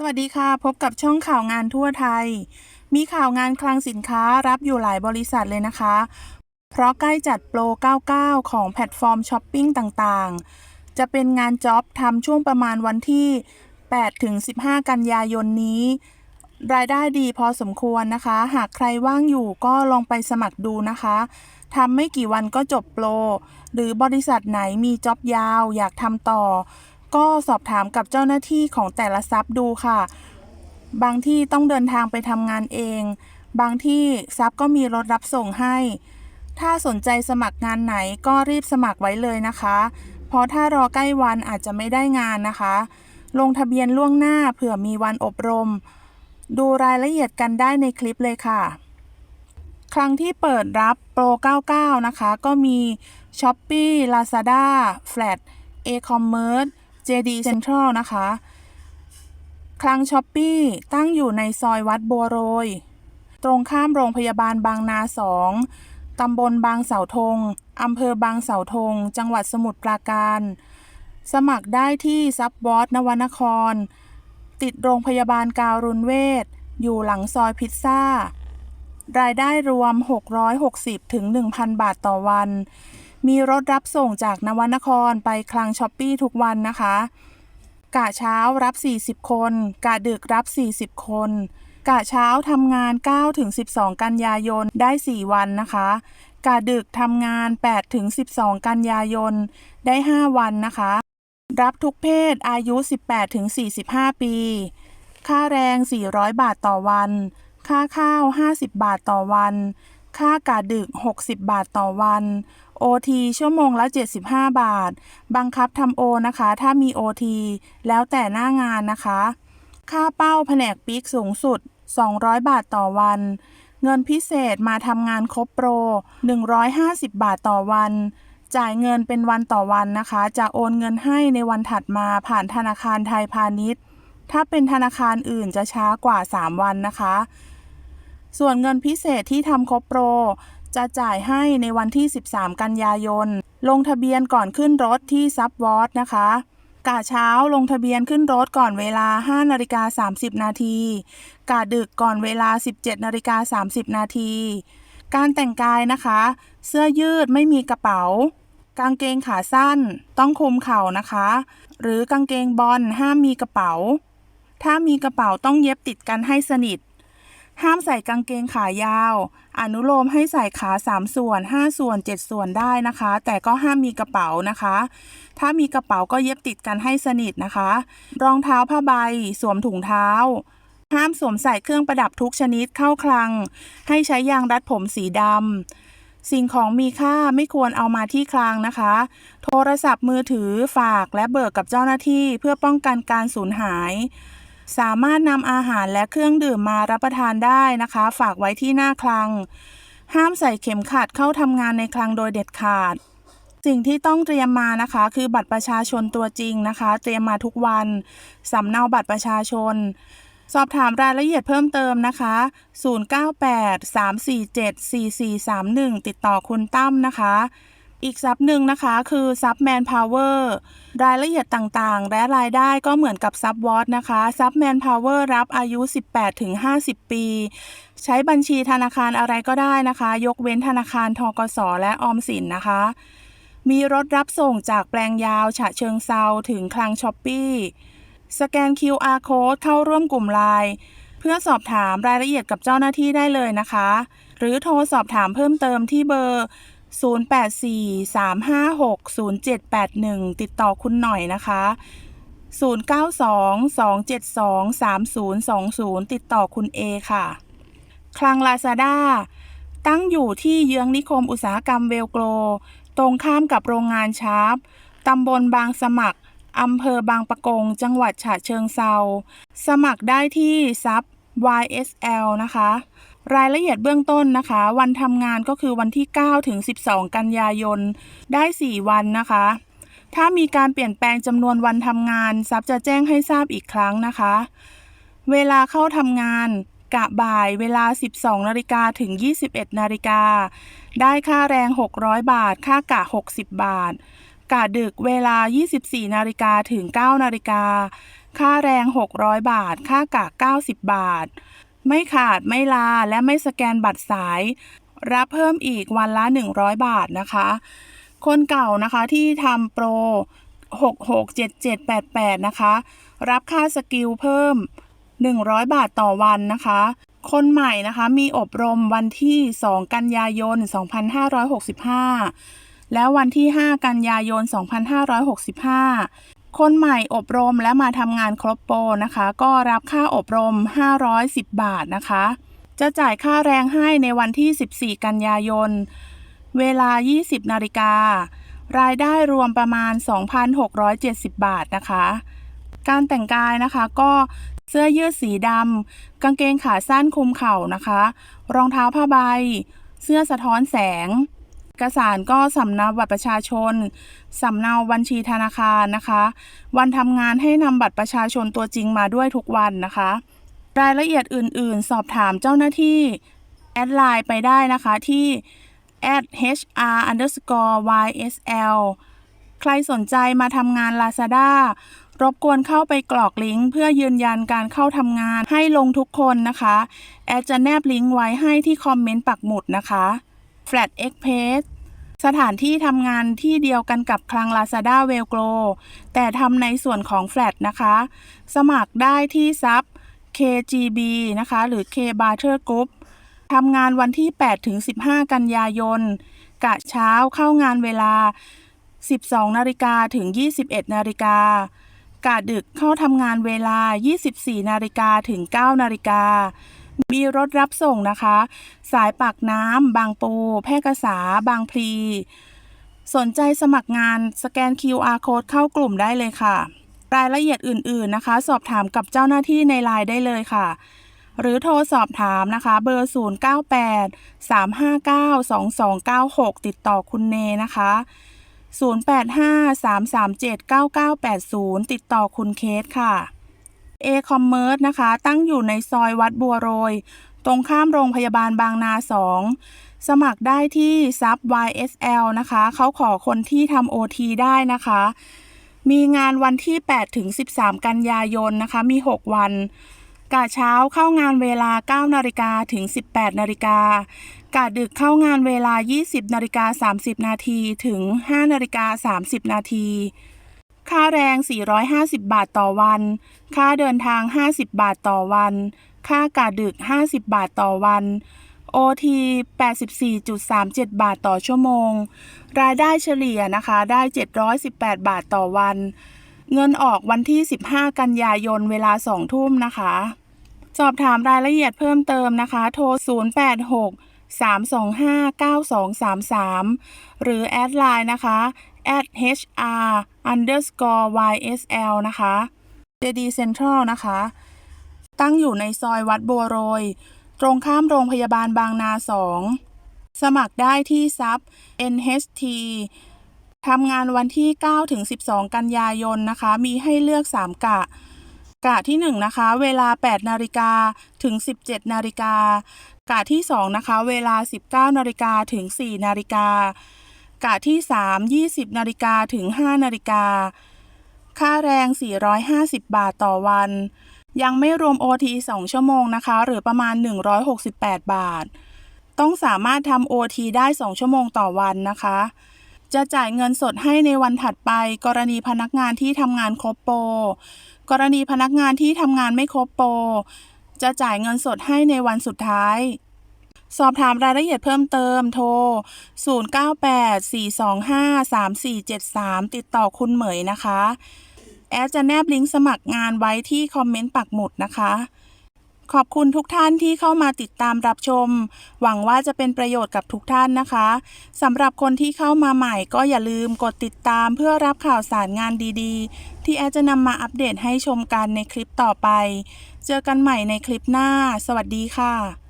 สวัสดีค่ะ พบกับช่องข่าวงานทั่วไทย มีข่าวงานคลังสินค้ารับอยู่หลายบริษัทเลยนะคะ เพราะใกล้จัดโปร 99 ของแพลตฟอร์มช้อปปิ้งต่างๆ จะเป็นงานจ็อบทำช่วงประมาณวันที่ 8 ถึง 15 กันยายนนี้ รายได้ดีพอสมควรนะคะ หากใครว่างอยู่ก็ลองไปสมัครดูนะคะทำไม่กี่วันก็จบโปร หรือบริษัทไหนมีจ็อบยาวอยากทำต่อ ก็สอบถามกับเจ้าหน้าที่ของแต่ละซับดูค่ะ บางที่ต้องเดินทางไปทำงานเอง บางที่ซับก็มีรถรับส่งให้ ถ้าสนใจสมัครงานไหนก็รีบสมัครไว้เลยนะคะ เพราะถ้ารอใกล้วันอาจจะไม่ได้งานนะคะ ลงทะเบียนล่วงหน้าเผื่อมีวันอบรม ดูรายละเอียดกันได้ในคลิปเลยค่ะ ครั้งที่เปิดรับโปร 99 นะคะ ก็มี Shopee Lazada Flat e-commerce JD Central นะคะ คลังช้อปปี้ตั้งอยู่ในซอยวัดบัวโรย ตรงข้ามโรงพยาบาลบางนาสองตำบลบางเสาธงอำเภอบางเสาธง จังหวัดสมุทรปราการ สมัครได้ที่ซับวอตนวนคร ติดโรงพยาบาลการุณเวชอยู่หลังซอยพิซซ่า รายได้รวม 660ถึง1,000 บาทต่อวัน มีรถรับส่งจากนวนครไปคลังช้อปปี้ทุกวันนะคะ กะเช้ารับ 40 คน กะดึกรับ 40 คน กะเช้าทำงาน9ถึง12 กันยายนได้ 4 วันนะคะ กะดึกทำงาน8ถึง12 กันยายนได้ 5 วันนะคะ รับทุกเพศอายุ 18ถึง45 ปี ค่าแรง 400 บาทต่อวัน ค่าข้าว 50 บาทต่อวัน ค่ากะดึก 60 บาทต่อวัน OT ชั่วโมงละ 75 บาท บังคับทำโอนะคะ ถ้ามี OT แล้วแต่หน้างานนะคะ ค่าเป้าแผนกปีกสูงสุด 200 บาทต่อวัน เงินพิเศษมาทำงานครบโปร 150 บาทต่อวัน จ่ายเงินเป็นวันต่อวันนะคะ จะโอนเงินให้ในวันถัดมาผ่านธนาคารไทยพาณิชย์ ถ้าเป็นธนาคารอื่นจะช้ากว่า 3 วันนะคะ ส่วนเงินพิเศษที่ทำครบโปร จะจ่ายให้ในวันที่ 13 กันยายน ลงทะเบียนก่อนขึ้นรถที่ซับวอตนะคะกะเช้าลงทะเบียนขึ้นรถก่อนเวลา 5 นาฬิกา 30 นาทีกะดึกก่อนเวลา 17 นาฬิกา 30 นาที การแต่งกายนะคะ เสื้อยืดไม่มีกระเป๋า กางเกงขาสั้น ต้องคลุมเข่านะคะ หรือกางเกงบอลห้ามมีกระเป๋า ถ้ามีกระเป๋าต้องเย็บติดกันให้สนิท ห้ามใส่กางเกงขายาว อนุโลมให้ใส่ขา 3 ส่วน 5 ส่วน 7 ส่วนได้นะคะ แต่ก็ห้ามมีกระเป๋านะคะ ถ้ามีกระเป๋าก็เย็บติดกันให้สนิทนะคะ รองเท้าผ้าใบ สวมถุงเท้า ห้ามสวมใส่เครื่องประดับทุกชนิดเข้าคลัง ให้ใช้ยางรัดผมสีดำ สิ่งของมีค่าไม่ควรเอามาที่คลังนะคะ โทรศัพท์มือถือฝากและเบิกกับเจ้าหน้าที่เพื่อป้องกันการสูญหาย สามารถนำอาหารและเครื่องดื่มมารับประทานได้นะคะ ฝากไว้ที่หน้าคลัง ห้ามใส่เข็มขัดเข้าทำงานในคลังโดยเด็ดขาด สิ่งที่ต้องเตรียมมานะคะ คือบัตรประชาชนตัวจริงนะคะ เตรียมมาทุกวันสำเนาบัตรประชาชน สอบถามรายละเอียดเพิ่มเติมนะคะ 0983474431 ติดต่อคุณตั้มนะคะ อีกซับหนึ่งนะคะคือซับแมนพาวเวอร์รายละเอียดต่างๆ และรายได้ก็เหมือนกับซับวอตนะคะซับแมนพาวเวอร์รับอายุ 18-50 ปี ใช้บัญชีธนาคารอะไรก็ได้นะคะ ยกเว้นธนาคารทกสและออมสินนะคะ มีรถรับส่งจากแปลงยาว ฉะเชิงเซาถึงคลังช้อปปี้สแกน QR code เข้าร่วมกลุ่มไลน์เพื่อสอบถามรายละเอียดกับเจ้าหน้าที่ได้เลยนะคะ หรือโทรสอบถามเพิ่มเติมที่เบอร์ 0843560781 ติดต่อคุณหน่อยนะคะ 0922723020 ติดต่อคุณเอค่ะ คลังลาซาด้าตั้งอยู่ที่เยื้องนิคมอุตสาหกรรมเวลโกร ตรงข้ามกับโรงงานชาร์ปตำบลบางสมัครอำเภอบางปะกง จังหวัดฉะเชิงเซา สมัครได้ที่ซับ YSL นะคะ รายละเอียดเบื้องต้นนะคะ วันทำงานก็คือวันที่ 9 ถึง 12 กันยายน ได้ 4 วันนะคะ ถ้ามีการเปลี่ยนแปลงจำนวนวันทำงานซับจะแจ้งให้ทราบอีกครั้งนะคะ เวลาเข้าทำงานกะบ่ายเวลา 12 นาฬิกาถึง 21 นาฬิกา ได้ค่าแรง 600 บาท ค่ากะ 60 บาท กะดึกเวลา 24 นาฬิกาถึง 9 นาฬิกา ค่าแรง 600 บาท ค่ากะ 90 บาท ไม่ขาดไม่ลาและไม่สแกนบัตรสาย รับเพิ่มอีกวันละ 100 บาทนะคะ คนเก่านะคะที่ทำโปร 667788 นะคะ รับค่าสกิลเพิ่ม 100 บาทต่อวันนะคะ คนใหม่นะคะมีอบรมวันที่ 2 กันยายน 2565 แล้ววันที่ 5 กันยายน 2565 คนใหม่อบรมและมาทำงานครบโปรนะคะ ก็รับค่าอบรม 510 บาทนะคะ จะจ่ายค่าแรงให้ในวันที่ 14 กันยายน เวลา 20 นาฬิการายได้รวมประมาณ 2,670 บาทนะคะ การแต่งกายนะคะก็เสื้อยืดสีดำกางเกงขาสั้นคลุมเข่านะคะ รองเท้าผ้าใบ เสื้อสะท้อนแสง อกสารก็สำเนาบัตรประชาชน สำเนาบัญชีธนาคารนะคะ วันทำงานให้นำบัตรประชาชนตัวจริงมาด้วยทุกวันนะคะ รายละเอียดอื่นๆ สอบถามเจ้าหน้าที่แอดไลน์ไปได้นะคะที่ at hr underscore ysl ใครสนใจมาทำงาน Lazada รบกวนเข้าไปกรอกลิงก์เพื่อยืนยันการเข้าทำงานให้ลงทุกคนนะคะ แอดจะแนบลิงก์ไว้ให้ที่คอมเมนต์ปักหมุดนะคะ Flat Express สถานที่ทำงานที่เดียวกันกับคลัง Lazada w e l g r o แต่ทำในส่วนของ Flat นะคะ สมัครได้ที่ซับ KGB นะคะ หรือ K Barter Group ทำงานวันที่ 8 ถึง 15 กันยายน กะเช้าเข้างานเวลา 12 นาฬิกาถึง 21 นาฬิกากะดึกเข้าทำงานเวลา 24 นาฬิกาถึง 9 นาฬิกา มีรถรับส่งนะคะ สายปากน้ำ บางปู แพร่กษา บางพลี สนใจสมัครงานสแกน QR code เข้ากลุ่มได้เลยค่ะ รายละเอียดอื่นๆนะคะ สอบถามกับเจ้าหน้าที่ในไลน์ได้เลยค่ะ หรือโทรสอบถามนะคะ เบอร์ 098 359 2296 ติดต่อคุณเนนะคะ 085 337 9980 ติดต่อคุณเคสค่ะ A-Commerce นะคะ ตั้งอยู่ในซอยวัดบัวโรย ตรงข้ามโรงพยาบาลบางนา 2 สมัครได้ที่ซับ YSL นะคะ เขาขอคนที่ทำ OT ได้นะคะ มีงานวันที่ 8 ถึง 13 กันยายนนะคะ มี 6 วันกะเช้าเข้างานเวลา 9 นาฬิกาถึง 18 นาฬิกากะดึกเข้างานเวลา 20 นาฬิกา 30 นาทีถึง 5 นาฬิกา 30 นาที ค่าแรง 450 บาทต่อวัน ค่าเดินทาง 50 บาทต่อวัน ค่ากะดึก 50 บาทต่อวัน OT 84.37 บาทต่อชั่วโมง รายได้เฉลี่ยนะคะ ได้ 718 บาทต่อวัน เงินออกวันที่ 15 กันยายน เวลา 2 ทุ่มนะคะ สอบถามรายละเอียดเพิ่มเติมนะคะ โทร 086 325 9233 หรือแอดไลน์นะคะ at hr underscore ysl นะคะ JD Central นะคะ ตั้งอยู่ในซอยวัดบัวโรย ตรงข้ามโรงพยาบาลบางนา2สมัครได้ที่ซับ NHT ทำงานวันที่ 9 ถึง 12 กันยายนนะคะ มีให้เลือก 3 กะ กะที่ 1 นะคะ เวลา 8 นาฬิกาถึง 17 นาฬิกากะที่ 2 นะคะ เวลา 19 นาฬิกาถึง 4 นาฬิกา กะที่ 3 20นาฬิกาถึง 5นาฬิกา ค่าแรง 450 บาทต่อวัน ยังไม่รวม OT 2 ชั่วโมงนะคะ หรือประมาณ 168 บาท ต้องสามารถทำ OT ได้ 2 ชั่วโมงต่อวันนะคะ จะจ่ายเงินสดให้ในวันถัดไป กรณีพนักงานที่ทำงานครบโปร กรณีพนักงานที่ทำงานไม่ครบโปร จะจ่ายเงินสดให้ในวันสุดท้าย สอบถามรายละเอียดเพิ่มเติมโทร 0984253473 ติดต่อคุณเหมยนะคะ แอดจะแนบลิงก์สมัครงานไว้ที่คอมเมนต์ปักหมุดนะคะ ขอบคุณทุกท่านที่เข้ามาติดตามรับชม หวังว่าจะเป็นประโยชน์กับทุกท่านนะคะสำหรับคนที่เข้ามาใหม่ก็อย่าลืมกดติดตามเพื่อรับข่าวสารงานดีๆ ที่แอดจะนำมาอัปเดตให้ชมกันในคลิปต่อไป เจอกันใหม่ในคลิปหน้า สวัสดีค่ะ